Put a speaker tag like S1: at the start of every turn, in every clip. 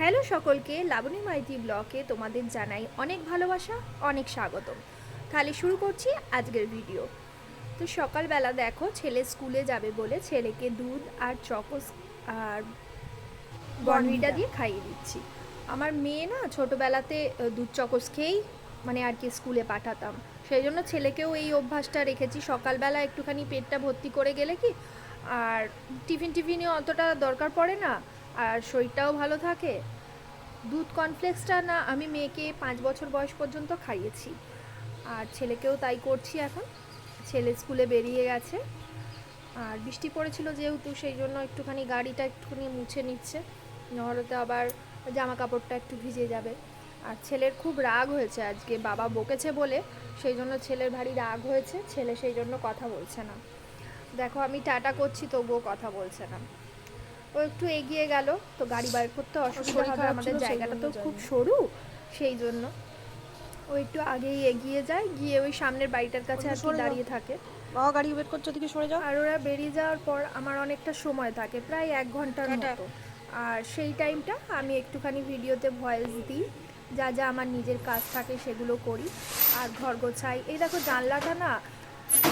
S1: Hello সকলকে লাবণী মাইতি ব্লকে তোমাদের জানাই অনেক ভালোবাসা অনেক স্বাগতম। তাহলে শুরু করছি আজকের ভিডিও। তো সকালবেলা দেখো ছেলে স্কুলে যাবে বলে ছেলেকে দুধ আর চকোস আর বনভিটা দিয়ে খাইয়ে দিচ্ছি। আমার মেয়ে না ছোটোবেলাতে দুধ চকোস খেয়েই মানে আর কি স্কুলে পাঠাতাম। সেই জন্য ছেলেকেও এই অভ্যাসটা রেখেছি। সকালবেলা একটুখানি পেটটা ভর্তি করে গেলে কি আর টিফিন টিফিনে অতটা দরকার পড়ে না। আর শরীরটাও ভালো থাকে। দুধ কনফ্লেক্সটা না আমি মেয়েকে পাঁচ বছর বয়স পর্যন্ত খাইয়েছি। আর ছেলেকেও তাই করছি এখন। ছেলে স্কুলে বেরিয়ে গেছে। আর বৃষ্টি পড়েছিল যেহেতু, সেই জন্য একটুখানি গাড়িটা একটুখানি মুছে নিচ্ছে। নাহলে তো আবার জামা কাপড়টা একটু ভিজে যাবে। আর ছেলের খুব রাগ হয়েছে আজকে। বাবা বকেছে বলে, সেই জন্য ছেলের ভারী রাগ হয়েছে। ছেলে সেই জন্য কথা বলছে না। দেখো আমি টাটা করছি, তবুও কথা বলছে না। ও একটু এগিয়ে গেল তো গাড়ি বাইর করতে অসুবিধা হবে আমাদের জায়গাটা তো খুব সরু সেই জন্য। ও একটু আগেই এগিয়ে যায় গিয়ে ওই সামনের বাড়িটার কাছে আর কি দাঁড়িয়ে থাকে।
S2: বাবা গাড়ি ওয়েট করছ দিকে সরে যাও।
S1: আর ওরা বেরিয়ে যাওয়ার পর আমার অনেকটা সময় থাকে প্রায় এক
S2: ঘণ্টার
S1: মতো। আর সেই টাইমটা আমি একটুখানি ভিডিওতে ভয়েস দিই যা যা আমার নিজের কাজ থাকে সেগুলো করি আর ঘর গোছাই। এই দেখো জানলাটা না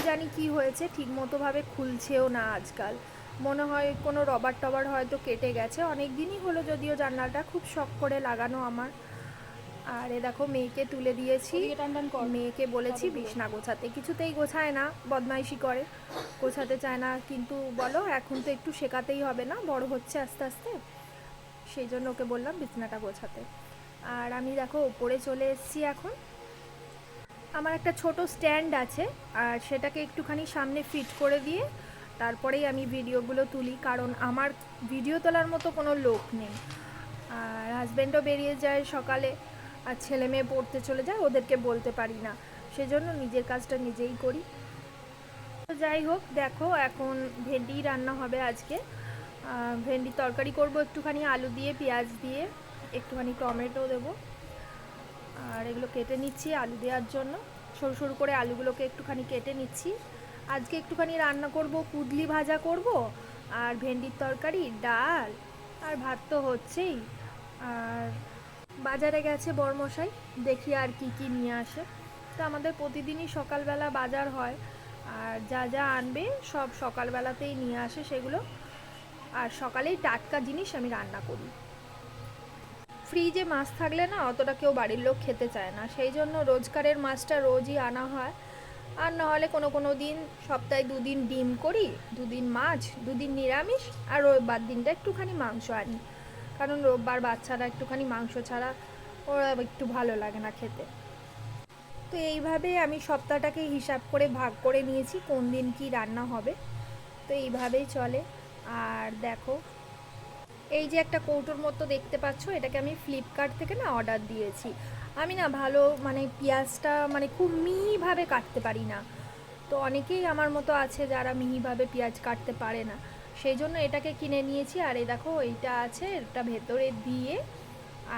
S1: জানি কি হয়েছে ঠিক মতোভাবে খুলছেও না আজকাল। মনে হয় কোনো রবার টবার হয়তো কেটে গেছে। অনেক দিনই হলো যদিও জানলাটা খুব শখ করে লাগানো আমার। আর এ দেখো মেয়েকে তুলে দিয়েছি। মেয়েকে বলেছি। বিছনা গোছাতে। কিছুতেই গোছায় না বদমাইশি করে। গোছাতে চায় না কিন্তু বলো এখন তো একটু শেখাতেই হবে না? বড় হচ্ছে আস্তে আস্তে। সেই জন্য ওকে বললাম বিছনাটা গোছাতে। আর আমি দেখো ওপরে চলে এসেছি এখন। আমার একটা ছোট স্ট্যান্ড আছে আর সেটাকে একটুখানি সামনে ফিট করে দিয়ে তারপরেই আমি ভিডিওগুলো তুলি, কারণ আমার ভিডিও তোলার মতো কোনো লোক নেই। আর হাজব্যান্ডও বেরিয়ে যায় সকালে, আর ছেলে মেয়ে পড়তে চলে যায়, ওদেরকে বলতে পারি না। সেজন্য নিজের কাজটা নিজেই করি। তো যাই হোক, দেখো এখন ভেন্ডি রান্না হবে আজকে। ভেন্ডি তরকারি করব একটুখানি, আলু দিয়ে, পেঁয়াজ দিয়ে, একটুখানি টমেটো দেবো। আর এগুলো কেটে নিচ্ছি আলু দেওয়ার জন্য। সরু সরু করে আলুগুলোকে একটুখানি কেটে নিচ্ছি। আজকে একটুখানি রান্না করব কুদলি ভাজা করব, আর ভেন্ডির তরকারি, ডাল, আর ভাত তো হচ্ছেই। আর বাজারে গেছে বরমশাই, দেখি আর কি কি নিয়ে আসে। তো আমাদের প্রতিদিনই সকালবেলা বাজার হয়, আর যা যা আনবে সব সকালবেলাতেই নিয়ে আসে সেগুলো। আর সকালেই টাটকা জিনিস আমি রান্না করি। ফ্রিজে মাছ থাকলে না অতটা কেউ বাড়ির লোক খেতে চায় না, সেই জন্য রোজকারের মাছটা রোজই আনা হয়। আর নাহলে কোনো কোনো দিন, সপ্তাহে দুদিন ডিম করি, দুদিন মাছ, দুদিন নিরামিষ, আর রোববার দিনটা একটুখানি মাংস আনি। কারণ রোববার বাচ্চারা একটুখানি মাংস ছাড়া ওরা একটু ভালো লাগে না খেতে। তো এইভাবে আমি সপ্তাহটাকে হিসাব করে ভাগ করে নিয়েছি, কোন দিন কি রান্না হবে। তো এইভাবেই চলে। আর দেখো, এই যে একটা কৌটোর মতো দেখতে পাচ্ছ, এটাকে আমি ফ্লিপকার্ট থেকে না অর্ডার দিয়েছি। আমি না ভালো মানে পেঁয়াজটা মানে খুব মিহিভাবে কাটতে পারি না। তো অনেকেই আমার মতো আছে যারা মিহিভাবে পেঁয়াজ কাটতে পারে না। সেই জন্য এটাকে কিনে নিয়েছি আর এই দেখো এইটা আছে, এটা ভেতরে দিয়ে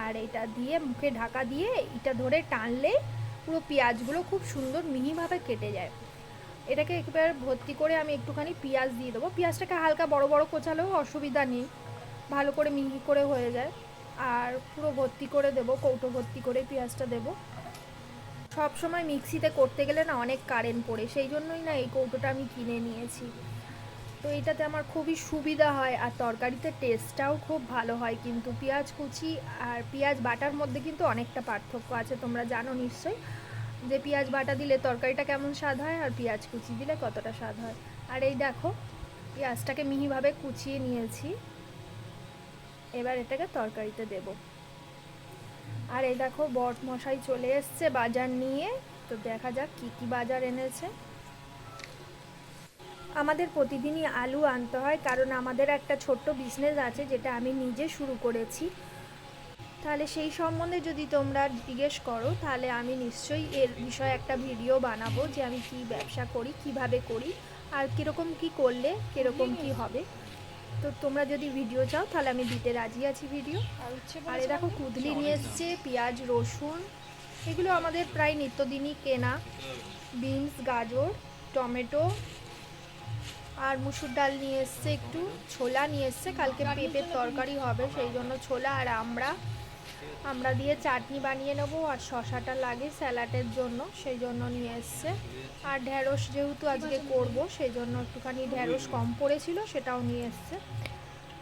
S1: আর এটা দিয়ে মুখে ঢাকা দিয়ে এটা ধরে টানলে পুরো পেঁয়াজগুলো খুব সুন্দর মিহিভাবে কেটে যায়। এটাকে একেবারে ভর্তি করে আমি একটুখানি পেঁয়াজ দিয়ে দেবো। পেঁয়াজটাকে হালকা বড় বড় কোচালেও অসুবিধা নেই, ভালো করে মিহি করে হয়ে যায়। আর পুরো ভর্তি করে দেবো, কৌটো ভর্তি করে পেঁয়াজটা দেবো। সব সময় মিক্সিতে করতে গেলে না অনেক কারেন্ট পড়ে, সেই জন্যই না এই কৌটোটা আমি কিনে নিয়েছি। তো এটাতে আমার খুবই সুবিধা হয় আর তরকারিতে টেস্টটাও খুব ভালো হয় কিন্তু পেঁয়াজ কুচি আর পেঁয়াজ বাটার মধ্যে কিন্তু অনেকটা পার্থক্য আছে, তোমরা জানো নিশ্চয়ই। যে পেঁয়াজ বাটা দিলে তরকারিটা কেমন স্বাদ হয় আর পেঁয়াজ কুচি দিলে কতটা স্বাদ হয়। আর এই দেখো, পেঁয়াজটাকে মিহিভাবে কুচিয়ে নিয়েছি। এবার এটাকে তরকারিতে দেব। আর এই দেখো বট মশাই চলে এসছে বাজার নিয়ে। তো দেখা যাক কি কি বাজার এনেছে। আমাদের প্রতিদিনই আলু আনতে হয় কারণ আমাদের একটা ছোট্ট বিজনেস আছে যেটা আমি নিজে শুরু করেছি। তাহলে সেই সম্বন্ধে যদি তোমরা জিজ্ঞেস করো তাহলে আমি নিশ্চয়ই এর বিষয়ে একটা ভিডিও বানাবো যে আমি কি ব্যবসা করি কীভাবে করি আর কীরকম কি করলে কীরকম কি হবে। তো তোমরা যদি ভিডিও চাও তাহলে আমি দিতে রাজি আছি ভিডিও
S2: আর
S1: দেখো কুদলি নিয়ে এসছে পেঁয়াজ রসুন এগুলো আমাদের প্রায় নিত্যদিনই কেনা। বিনস গাজর টমেটো আর মুসুর ডাল নিয়ে এসছে একটু ছোলা নিয়ে এসছে কালকে পেঁপের তরকারি হবে সেই জন্য ছোলা আর আমরা আমরা দিয়ে চাটনি বানিয়ে নেব আর শশাটা লাগে স্যালাডের জন্য, সেই জন্য নিয়ে এসছে। আর ঢ্যাঁড়স যেহেতু আজকে করব, সেই জন্য একটুখানি ঢ্যাঁড়স কম পড়েছিল, সেটাও নিয়ে এসছে।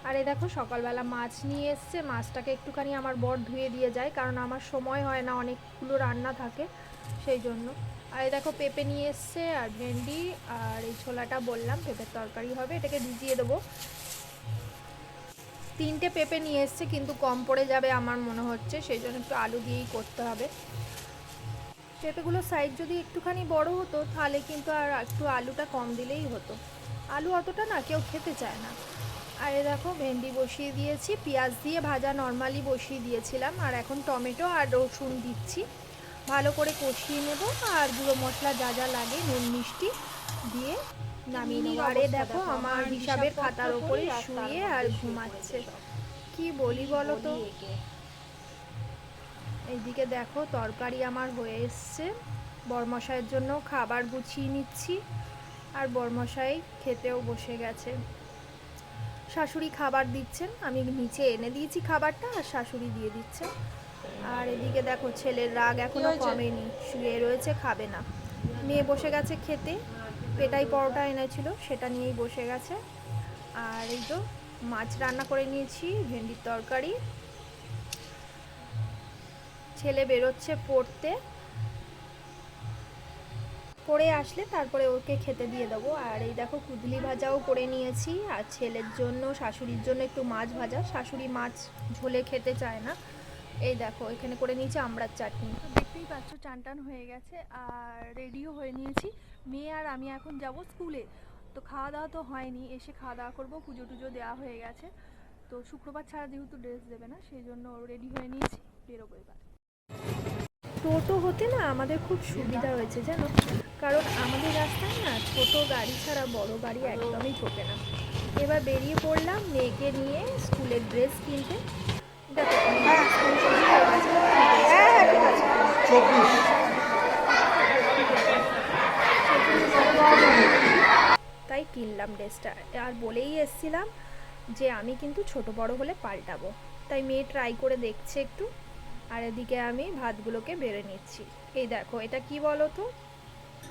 S1: আর এ দেখো, সকালবেলা মাছ নিয়ে এসছে। মাছটাকে একটুখানি আমার বর ধুয়ে দিয়ে যায়, কারণ আমার সময় হয় না, অনেকগুলো রান্না থাকে, সেই জন্য। আর এই দেখো, পেঁপে নিয়ে এসছে, আর ভেন্ডি, আর এই ছোলাটা বললাম, পেঁপের তরকারি হবে, এটাকে ভিজিয়ে দেবো। তিনটে পেঁপে নিয়ে এসছে, কিন্তু কম পড়ে যাবে আমার মনে হচ্ছে, সেই জন্য একটু আলু দিয়েই করতে হবে। পেঁপেগুলোর সাইজ যদি একটুখানি বড় হতো, তাহলে কিন্তু আর একটু আলুটা কম দিলেই হতো। আলু অতটা না, কেউ খেতে চায় না। আর এ দেখো, ভেন্ডি বসিয়ে দিয়েছি, পেঁয়াজ দিয়ে ভাজা নর্মালি বসিয়ে দিয়েছিলাম, আর এখন টমেটো আর রসুন দিচ্ছি। ভালো করে কষিয়ে নেব, আর গুঁড়ো মশলা যা যা লাগে, নুন, মিষ্টি দিয়ে নামিয়ে আর দেখো আমার হিসাবের খাতার ওপরে শুয়ে আর ঘুমাচ্ছে। কি বলি বলো তো? এইদিকে দেখো তরকারি আমার হয়ে এসছে। বরমশাইয়ের জন্য খাবার গুছিয়ে নিচ্ছি। আর বরমশাই খেতেও বসে গেছে। শাশুড়ি খাবার দিচ্ছেন। আমি নিচে এনে দিয়েছি খাবারটা আর শাশুড়ি দিয়ে দিচ্ছে আর এদিকে দেখো ছেলের রাগ এখনও
S2: হয়েছে?
S1: কমেনি। শুয়ে রয়েছে খাবে না। মেয়ে বসে গেছে খেতে। পেটাই পরোটা এনেছিল, সেটা নিয়েই বসে গেছে। আর এই তো মাছ রান্না করে নিয়েছি, ভেন্ডির তরকারি। ছেলে বেরোচ্ছে পড়তে। পড়ে আসলে তারপরে ওকে খেতে দিয়ে দেবো। আর এই দেখো কুদলি ভাজাও করে নিয়েছি। আর ছেলের জন্য, শাশুড়ির জন্য একটু মাছ ভাজা। শাশুড়ি মাছ ঝোলে খেতে চায় না। এই দেখো, এখানে করে নিয়েছি আমড়ার চাটনি। দেখতেই পাচ্ছ চান টান হয়ে গেছে। আর রেডিও হয়ে নিয়েছি। মেয়ে আর আমি এখন যাব স্কুলে। তো খাওয়া দাওয়া তো হয়নি এসে খাওয়া দাওয়া করব পুজো টুজো দেওয়া হয়ে গেছে। তো শুক্রবার ছাড়া যেহেতু ড্রেস দেবে না সেই জন্য রেডি হয়ে নিয়েছি বেরোবো এবার। টোটো হতে না আমাদের খুব সুবিধা হয়েছে জানো? কারণ আমাদের রাস্তায় না ছোট গাড়ি ছাড়া বড় গাড়ি একদমই ঢোকে না। এবার বেরিয়ে পড়লাম মেয়েকে নিয়ে স্কুলের ড্রেস কিনতে। দেখো তাই কিনলাম ড্রেসটা। আর বলেই এসছিলাম যে আমি কিন্তু ছোট বড় হলে পাল্টাবো। তাই মেয়ে ট্রাই করে দেখছে একটু। আর এদিকে আমি ভাতগুলোকে বেড়ে নিচ্ছি। এই দেখো, এটা কি বলো তো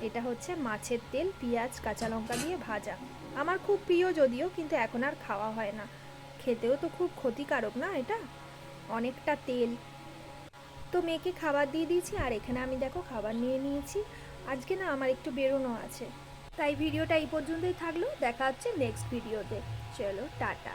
S1: এটা হচ্ছে মাছের তেল, পেঁয়াজ, কাঁচা লঙ্কা দিয়ে ভাজা। আমার খুব প্রিয় যদিও, কিন্তু এখন আর খাওয়া হয় না। খেতেও তো খুব ক্ষতিকারক না এটা? অনেকটা তেল। তো মেয়েকে খাবার দিয়ে দিয়েছি, আর এখানে আমি দেখো খাবার নিয়ে নিয়েছি। আজকে না আমার একটু বেরোনো আছে। তাই ভিডিওটা এই পর্যন্তই থাকল। দেখা হচ্ছে নেক্সট ভিডিওতে চলো টাটা।